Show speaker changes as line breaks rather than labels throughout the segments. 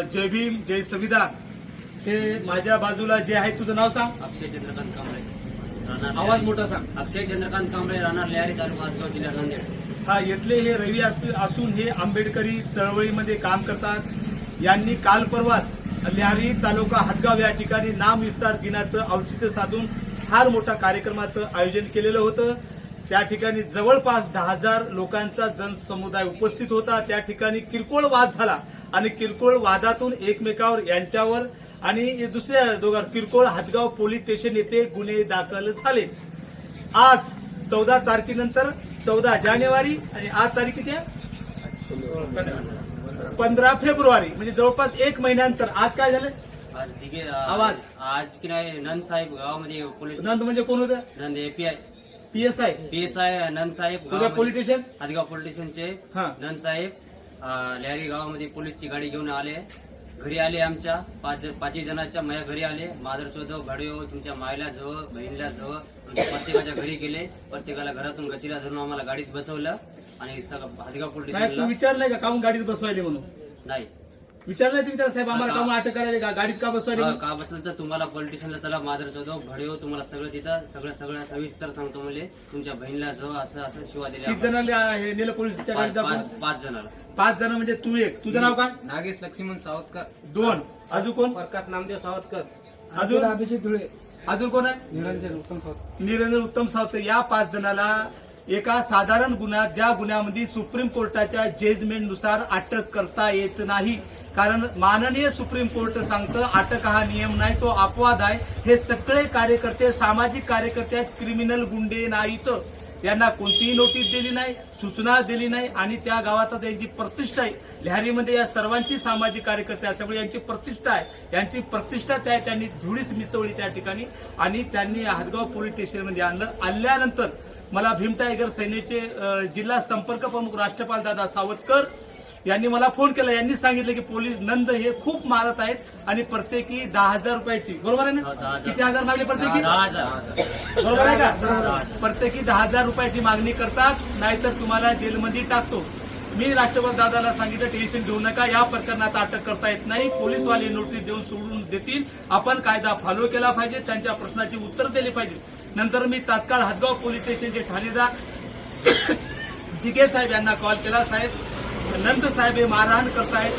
जय भीम जय संविधान. हे माझ्या बाजूला जे आहे तुझं नाव सांग.
अक्षय चंद्रकांत कांबळे.
आवाज. मोठा सांग.
अक्षय चंद्रकांत कांबळे राहणार लिहारी तालुका आसगाव जिल्हा नांदेड.
हा इथले हे रवी अस- असून हे आंबेडकरी चळवळीमध्ये काम करतात. यांनी काल परवाच लिहारी तालुका हदगाव या ठिकाणी नाम विस्तार दिनाचं औचित्य साधून फार मोठ्या कार्यक्रमाचं आयोजन केलेलं होतं. त्या ठिकाणी जवळपास दहा हजार लोकांचा जनसमुदाय उपस्थित होता. त्या ठिकाणी किरकोळ वाद झाला. आणि किरकोळ वादातून एकमेकावर यांच्यावर आणि दुसऱ्या दोघांवर किरकोळ हदगाव पोलीस स्टेशन येथे गुन्हे दाखल झाले. आज चौदा तारखेनंतर चौदा जानेवारी आणि आज तारीख किती आहे? पंधरा फेब्रुवारी म्हणजे जवळपास एक महिन्यानंतर. आज काय झालं?
आज तिघे
आवाज.
आज की नाही नंद साहेब गावामध्ये पोलीस
नंद म्हणजे कोण होतं?
Nand API
PSI
PSI Nand साहेब
पोलीस स्टेशन?
हदगाव पोलीस स्टेशनचे.
हा.
नंद साहेब. लिहारी गावामध्ये पोलीसची गाडी घेऊन आले. घरी आले आमच्या. पाच पाचही जणांच्या माझ्या घरी आले. मादर चौधव भाडयो तुमच्या मायला जवळ बहिणीला जवळ. आमच्या प्रत्येकाच्या घरी गेले. प्रत्येकाला घरातून गचीला धरून आम्हाला गाडीत बसवलं आणि सगळं हदगाव पोलीस
विचारलंय का? काहून गाडीत बसवायले म्हणून?
नाही.
विचारलंय तुम्ही त्याला साहेब आम्हाला काहून अटक करायला का गाडीत का बसवायले
हा? का बसलं तर तुम्हाला पॉलिटिशियनला चला मादर चौधव भडयो तुम्हाला सगळं तिथं सगळं सगळं सविस्तर सांगतो म्हणजे तुमच्या बहिणीला जवळ असं असं शिवा दिल्या
किती जणांना हे नेलं पोलिसच्या गाडीत
पाच
दाखवून
पाच- पाच जणाला
पाच जण म्हणजे तू एक. तुझं नाव काय?
नागेश लक्ष्मण सावतकर.
दोन. अजून कोण?
प्रकाश नामदेव सावतकर.
अजून?
अभिजित धुळे.
अजून कोण आहे?
निरंजन उत्तम सावत
निरंजन उत्तम सावते या पाच जणाला एका साधारण गुन्ह्यात ज्या गुन्ह्यामध्ये सुप्रीम कोर्टाच्या जजमेंटनुसार अटक करता येत नाही. कारण माननीय सुप्रीम कोर्ट सांगतं अटक हा नियम नाही तो अपवाद आहे. हे सगळे कार्यकर्ते सामाजिक कार्यकर्ते आहेत क्रिमिनल गुंडे नाहीत. यांना कोणतीही नोटीस दिली नाही सूचना दिली नाही आणि त्या गावात त्यांची प्रतिष्ठा आहे. लहरीमध्ये या सर्वांची सामाजिक कार्यकर्ते असल्यामुळे यांची प्रतिष्ठा आहे. यांची प्रतिष्ठा त्या त्यांनी धुळीस मिसवली त्या ठिकाणी. आणि त्यांनी हदगाव पोलीस स्टेशनमध्ये आणलं. आणल्यानंतर मला भीम टायगर सेनेचे जिल्हा संपर्क प्रमुख राष्ट्रपाल दादा सावतकर यांनी मला फोन केला. यांनी सांगितलं की पोलीस नंद हे खूप मारत आहेत आणि प्रत्येकी दहा हजार रुपयाची. बरोबर आहे ना. किती हजार मागले प्रत्येकी? बरोबर आहे का? प्रत्येकी दहा हजार रुपयाची मागणी करतात नाहीतर तुम्हाला जेलमध्ये टाकतो. मी राष्ट्रपती दादाला सांगितलं टेन्शन घेऊ नका या प्रकरणात अटक करता येत नाही. पोलीसवाले नोटीस देऊन सोडून देतील. आपण कायदा फॉलो केला पाहिजे. त्यांच्या प्रश्नाची उत्तर दिली पाहिजे. नंतर मी तात्काळ हदगाव पोलीस स्टेशनचे ठाणेदार दिघे साहेब यांना कॉल केला. साहेब नंद साहेब हे मारहाण करतायत.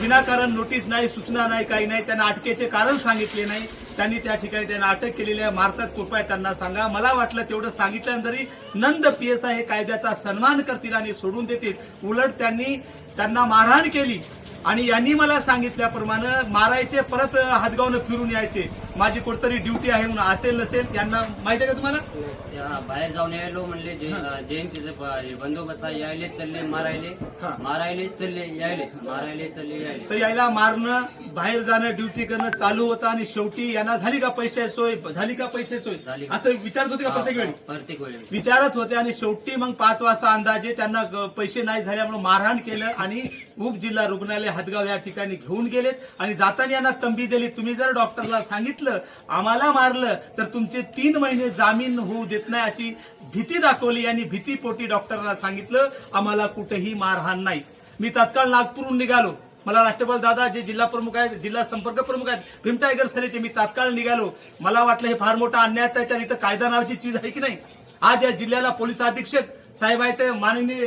विनाकारण नोटीस नाही सूचना नाही काही नाही. त्यांना अटकेचे कारण सांगितले नाही. त्यांनी त्या ठिकाणी त्यांना अटक केलेली आहे. मारतात कृपया त्यांना सांगा. मला वाटलं तेवढं सांगितल्यानंतरही नंद पीएसआय हे कायद्याचा सन्मान करतील आणि सोडून देतील. उलट त्यांनी त्यांना मारहाण केली. आणि यांनी मला सांगितल्याप्रमाणे मारायचे परत हातगावनं फिरून यायचे. माझी कुठतरी ड्युटी आहे म्हणून असेल नसेल यांना माहिती आहे का तुम्हाला?
बाहेर जाऊन यायलो म्हणले जय- जयंतीचे बंदोबस्त यायले चलले मारायले.
हा.
मारायले चलले यायले. मारायले चलले यायले.
तर यायला मारणं बाहेर जाणं ड्युटी करणं चालू होतं आणि शेवटी यांना झाली का पैसे सोय? झाली का पैसे सोय?
झाली.
असं विचारत होते का प्रत्येक वेळी?
प्रत्येक वेळी.
विचारत होते आणि शेवटी मग पाच वाजता अंदाजे त्यांना पैसे नाही झाल्यामुळे मारहाण केलं आणि उपजिल्हा रुग्णालय हदगाव या ठिकाणी घेऊन गेलेत. आणि जाताना यांना तंबी दिली. तुम्ही जर डॉक्टरला सांगितलं आम्हाला मारलं तर तुमचे तीन महिने जामीन होऊ देत नाही अशी भीती दाखवली आणि भीतीपोटी डॉक्टरला सांगितलं आम्हाला कुठेही मारहाण नाही. मी तात्काळ नागपूरहून निघालो. मला राष्ट्रपाल दादा जे जिल्हा प्रमुख आहेत जिल्हा संपर्क प्रमुख आहेत भीम टायगर सेनेचे मी तात्काळ निघालो. मला वाटलं हे फार मोठा अन्याय आहे, इथं कायदा नावाची चीज आहे की नाही? आज या जिल्ह्याला पोलीस अधीक्षक साहेब आहेत माननीय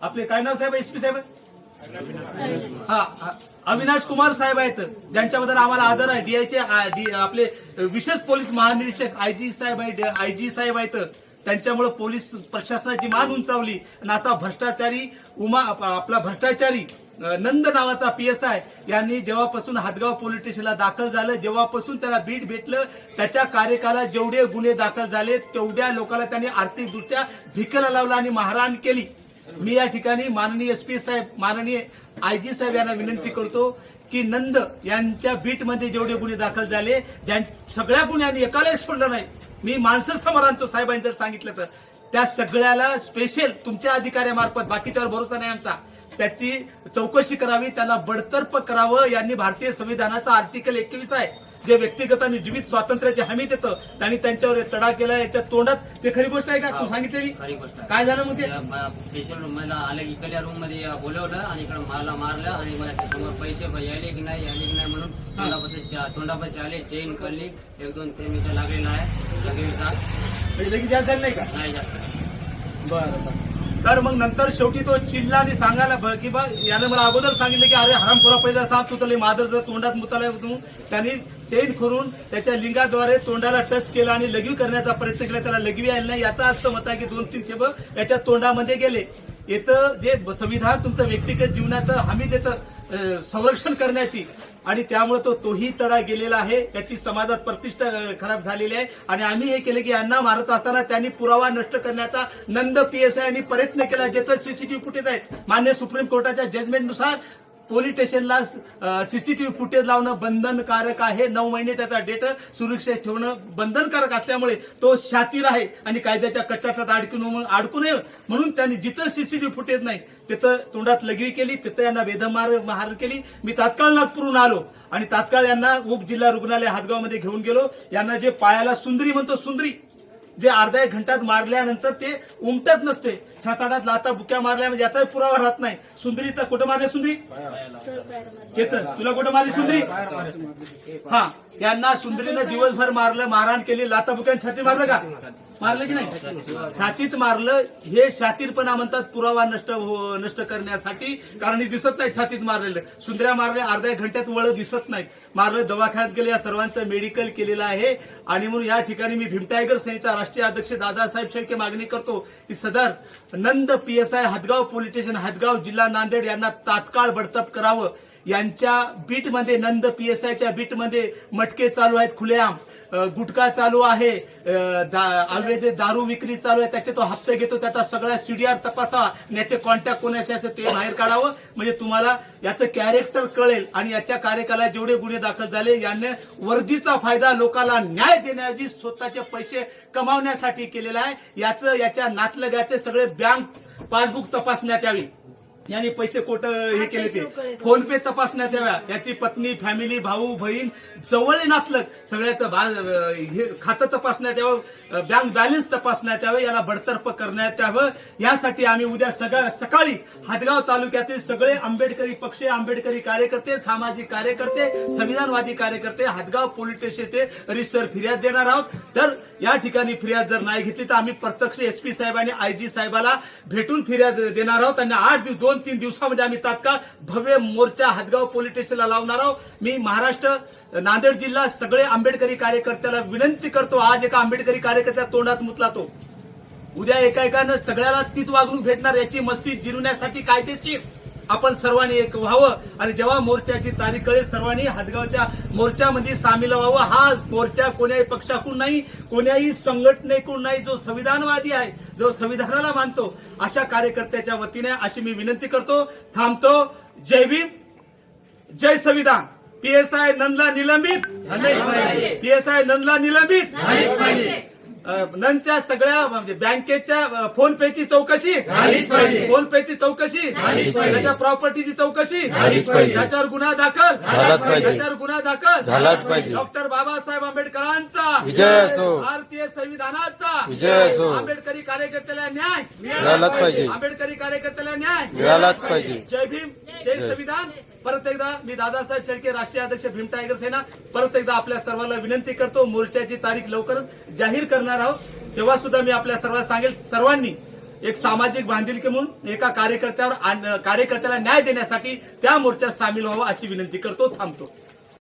आपले काय नाव साहेब एसपी साहेब? हा अविनाश कुमार साहेब आहेत. ज्यांच्याबद्दल आम्हाला आदर आहे. डीआयचे आपले विशेष पोलीस महानिरीक्षक आयजी साहेब आहेत. आयजी साहेब आहेत. त्यांच्यामुळे पोलीस प्रशासनाची मान उंचावली. आणि असा भ्रष्टाचारी उमा आपला भ्रष्टाचारी नंद नावाचा पीएसआय यांनी जेव्हापासून हातगाव पोलीस स्टेशनला दाखल झालं जेव्हापासून त्याला बीट भेटलं त्याच्या कार्यकालात जेवढे गुन्हे दाखल झाले तेवढ्या लोकांना त्यांनी आर्थिकदृष्ट्या भिकला लावला आणि मारहाण केली. मी या ठिकाणी माननीय एसपी साहेब माननीय आयजी साहेब यांना विनंती करतो की नंद यांच्या बीटमध्ये जेवढे गुन्हे दाखल झाले सगळ्या गुन्ह्यांनी एकालाही सोडलं नाही. मी माणसं समोर आणतो साहेबांनी जर सांगितलं तर. त्या सगळ्याला स्पेशल तुमच्या अधिकाऱ्यामार्फत बाकीच्यावर भरोसा नाही आमचा. त्याची चौकशी करावी त्याला बडतर्फ करावं यांनी भारतीय संविधानाचा आर्टिकल एकवीस आहे. जे व्यक्तिगत आणि जीवित स्वातंत्र्याची हमी देतं त्यांनी त्यांच्यावर तडा केला याच्या तोंडात ते खरी गोष्ट आहे का? तू सांगितलेली?
खरी गोष्ट आहे.
काय झालं मग ते?
स्पेशल मला आलं इकडल्या रूममध्ये बोलवलं आणि इकडे मला मारलं आणि मला समोर पैसे यायले की नाही यायले की नाही म्हणून तोंडापाशी तोंडापाशी आले चेन करली एक दोन ते मीटर लागलेला आहे. लगेचा
म्हणजे लगेच जास्त झालं नाही का?
नाही जास्त.
बरं. तर मग नंतर शेवटी तो चिडला आणि सांगायला की बा यानं मला अगोदर सांगितलं की अरे हरामखोरा पहिला थांब तू तर मादर तोंडात मुताला म्हणून. त्यांनी चेन करून त्याच्या लिंगाद्वारे तोंडाला टच केला आणि लघवी करण्याचा प्रयत्न केला. त्याला लघवी आली नाही. याचा असं मत आहे की दोन तीन खेप याच्या तोंडामध्ये गेले. येतं जे संविधान तुमचं व्यक्तिगत जीवनाचं हमी देतं संरक्षण करण्याची. आणि त्यामुळे तो तोही तडा गेलेला आहे. त्याची समाजात प्रतिष्ठा खराब झालेली आहे. आणि आम्ही हे केले की यांना मारत असताना त्यांनी पुरावा नष्ट करण्याचा नंद पीएसआय यांनी प्रयत्न केला जेथे सीसीटीव्ही कुठेच आहेत मान्य सुप्रीम कोर्टाच्या जजमेंटनुसार पोलीस स्टेशनला सीसीटीव्ही फुटेज लावणं बंधनकारक आहे. नऊ महिने त्याचा डेटा सुरक्षित ठेवणं बंधनकारक असल्यामुळे तो शातीर आहे आणि कायद्याच्या कचाटात अडकून अडकू नये म्हणून त्यांनी जिथं सीसीटीव्ही फुटेज नाही तिथं तोंडात लगवी केली तिथं यांना वेधमार महार केली. मी तात्काळ नागपूरहून आलो आणि तात्काळ यांना उपजिल्हा रुग्णालय हातगावमध्ये घेऊन गेलो. यांना जे पायाला सुंदरी म्हणतो सुंदरी. जे अर्धा एक घंटात मारल्यानंतर ते उमटत नसते. छाताडात लाता बुक्या मारल्या म्हणजे याचाही पुरावा राहत नाही. सुंदरीचा कुठं मारले सुंदरी? केतन. तुला कुठं मारली सुंदरी? हा. यांना सुंदरीनं दिवसभर मारलं मारहाण केली लाता बुक्याने छाती मारलं का? मारलं की नाही? छातीत मारलं हे शातीरपणा म्हणतात पुरावा नष्ट हो, नष्ट करण्यासाठी. कारण हे दिसत नाही छातीत मारलेलं. सुंदऱ्या मारल्या अर्ध्या घंट्यात वळ दिसत नाही मारलं दवाखान्यात गेले या सर्वांचं मेडिकल केलेलं आहे. आणि म्हणून या ठिकाणी मी भीमटायगर सेनेचा राष्ट्रीय अध्यक्ष दादासाहेब शेळके मागणी करतो की सदर Nand PSI Hadgaon police station Hadgaon जिल्हा नांदेड यांना तात्काळ बडतप करावं. यांच्या बीटमध्ये नंद पीएसआयच्या बीटमध्ये मटके चालू आहेत खुलेआम. गुटखा चालू आहे. अ, दारू विक्री चालू आहे. त्याचे तो हप्ते घेतो. त्याचा सगळ्या सीडीआर तपासावा. आणि याचे कॉन्टॅक्ट कोणाचे असेल ते बाहेर काढावं. म्हणजे तुम्हाला याचं कॅरेक्टर कळेल. आणि याच्या कार्यकाला जेवढे गुन्हे दाखल झाले याने वर्दीचा फायदा लोकांना न्याय देण्याआधी स्वतःचे पैसे कमावण्यासाठी केलेला आहे. याचं याच्या नातलगाचे सगळे बँक पासबुक तपासण्यात यावी. यांनी पैसे कोट हे केले ते. फोन पे तपासण्यात याव्या. याची पत्नी फॅमिली भाऊ बहीण जवळ नातलग सगळ्याचं हे खातं तपासण्यात यावं बँक बॅलन्स तपासण्यात यावं याला बडतर्फ करण्यात यावं. यासाठी आम्ही उद्या सगळ्या सकाळी हातगाव तालुक्यातील सगळे आंबेडकरी पक्ष आंबेडकरी कार्यकर्ते सामाजिक कार्यकर्ते संविधानवादी कार्यकर्ते हातगाव पोलीस स्टेशन ते रिसर फिर्याद देणार आहोत. तर या ठिकाणी फिर्याद जर नाही घेतली तर आम्ही प्रत्यक्ष एसपी साहेब आणि आयजी साहेबाला भेटून फिर्याद देणार आहोत आणि आठ दिवस दोन तीन दिवसामध्ये आम्ही तात्काळ भव्य मोर्चा हदगाव पोलीस स्टेशनला लावणार आहोत. मी महाराष्ट्र नांदेड जिल्हा सगळे आंबेडकरी कार्यकर्त्याला विनंती करतो. आज एका आंबेडकरी कार्यकर्त्या तोंडात मुतला तो उद्या एका एकानं सगळ्याला तीच वागणूक भेटणार याची मस्ती जिरवण्यासाठी कायदेशीर आपण सर्वांनी एक व्हावं. आणि जेव्हा मोर्चाची तारीख कळेल सर्वांनी हातगावच्या मोर्चामध्ये सामील व्हावं. हा मोर्चा कोण्याही पक्षाकडून नाही कोण्याही संघटनेकडून नाही जो संविधानवादी आहे जो संविधानाला मानतो अशा कार्यकर्त्याच्या वतीने अशी मी विनंती करतो. थांबतो. जय भीम. जय संविधान. पीएसआय नंदला निलंबित. पीएसआय नंदला निलंबित. नंदच्या सगळ्या म्हणजे बँकेच्या फोन पेची चौकशी. फोन पेची चौकशी. त्याच्या प्रॉपर्टीची चौकशी. त्याच्यावर गुन्हा दाखल. त्याच्यावर गुन्हा दाखल.
झालाच पाहिजे.
डॉक्टर बाबासाहेब आंबेडकरांचा.
विजय असो.
भारतीय संविधानाचा.
विजय असो.
आंबेडकरी कार्यकर्त्याला न्याय.
मिळालाच पाहिजे.
आंबेडकरी कार्यकर्त्याला न्याय.
मिळालाच पाहिजे.
जय भीम. जय संविधान. परत एकदा मी दादासाहेब शेळके राष्ट्रीय अध्यक्ष भीम टायगर सेना परत एकदा आपल्या सर्वांना विनंती करतो मोर्चाची तारीख लवकरच जाहीर करणार आहोत. तेव्हा सुद्धा मी आपल्या सर्वांना सांगेल सर्वांनी एक सामाजिक बांधिलकी म्हणून एका कार्यकर्त्यावर कार्यकर्त्याला न्याय देण्यासाठी त्या मोर्चात सामील व्हावं अशी विनंती करतो थांबतो.